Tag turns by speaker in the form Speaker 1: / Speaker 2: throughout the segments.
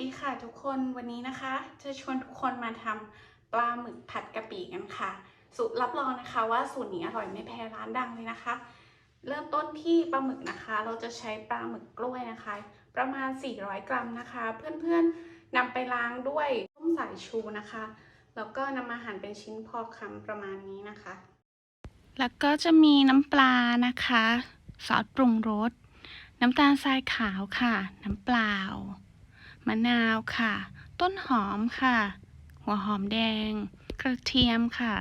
Speaker 1: ดีค่ะทุกคนวันนี้นะคะ จะชวนทุกคนมาทำปลาหมึกผัดกะปิกันค่ะ สูตรรับรองนะคะว่าสูตรนี้อร่อยไม่แพ้ร้านดังเลยนะคะ เริ่มต้นที่ปลาหมึกนะคะ เราจะใช้ปลาหมึกกล้วยนะคะ ประมาณ 400 กรัมนะคะ เพื่อนๆนำไปล้างด้วยต้มสายชูนะคะ แล้วก็นำมาหั่นเป็นชิ้นพอคำประมาณนี้นะคะ แล้วก็จะมีน้ำปลานะคะซอสปรุงรสน้ำตาลทรายขาวค่ะ น้ำเปล่า มะนาวค่ะ ต้นหอมค่ะ หัวหอมแดง กระเทียมค่ะ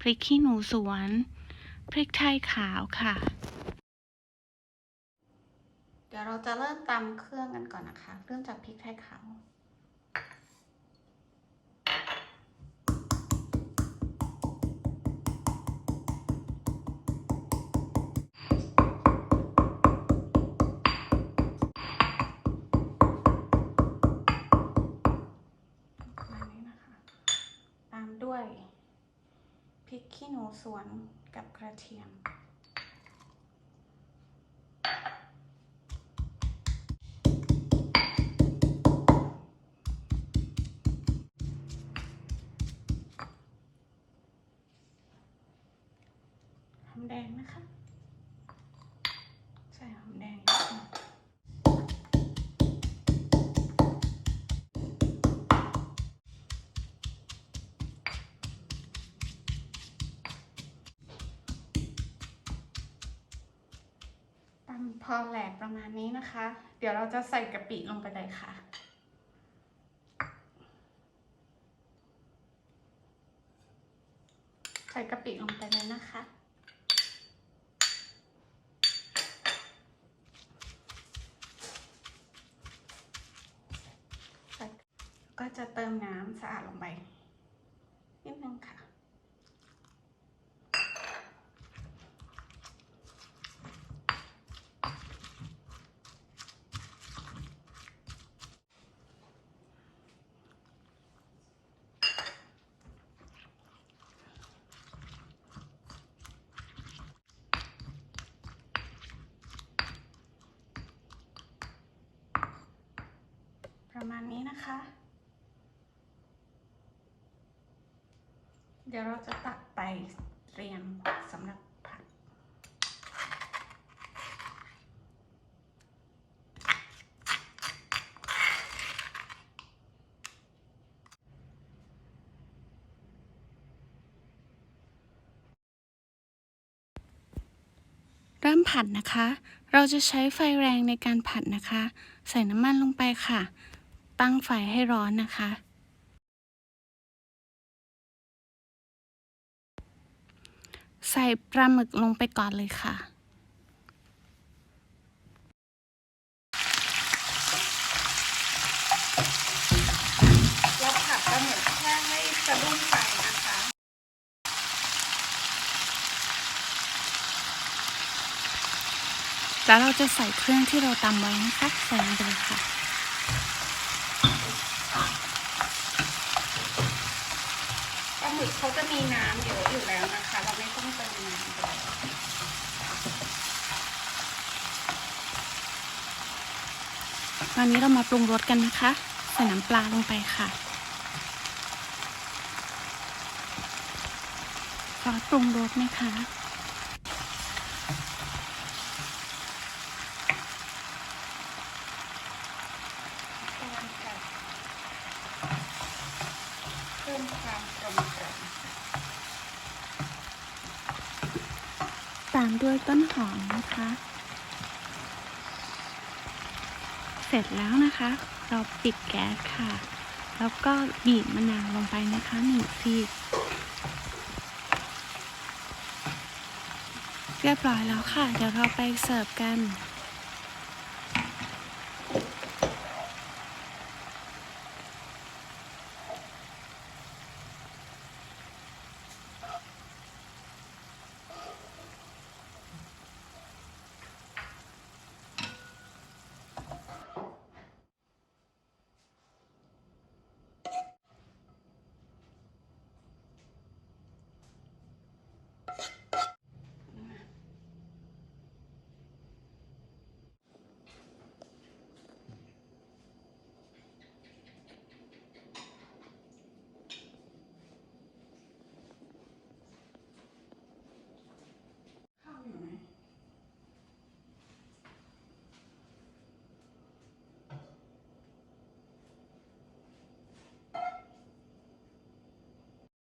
Speaker 1: พริกขี้หนูสวน พริกไทยขาวค่ะ เดี๋ยวเราจะเริ่มตำเครื่องกันก่อนนะคะ เริ่มจากพริกไทยขาว ขี้หนูสวนกับกระเทียม หอมแดงนะคะ พอแหลกประมาณนี้นะคะ เดี๋ยวเราจะใส่กะปิลงไปเลยค่ะ ใส่กะปิลงไปเลยนะคะก็จะเติมน้ำสะอาดลงไปนิดนึงค่ะ ประมาณนี้นะคะ เดี๋ยวเราจะตักไปเตรียมสำหรับผัดเริ่มผัดนะคะ เราจะใช้ไฟแรงในการผัดนะคะ ใส่น้ำมันลงไปค่ะ ตั้งไฟให้ร้อนนะคะ ใส่ปลาหมึกลงไปก่อนเลยค่ะ เราผัดปลาหมึกแค่ให้สะดุ้งไฟนะคะ แล้วเราจะใส่เครื่องที่เราตำไว้นะคะ ใส่ลงไปเลยค่ะ ปลาหมึก เขาจะมีน้ำเยอะอยู่แล้วนะคะ เราไม่ต้องเติมน้ำเลยตอนนี้เรามาปรุงรสกันนะคะ ใส่น้ำปลาลงไปค่ะซอสปรุงรสนะคะ เพิ่มความกลมกล่อม ตามด้วยต้นหอมนะคะ เสร็จแล้วนะคะ เราปิดแก๊สค่ะ แล้วก็บีบมะนาวลงไปนะคะหนึ่งซีกเรียบร้อยแล้วค่ะ เดี๋ยวเราไปเสิร์ฟกัน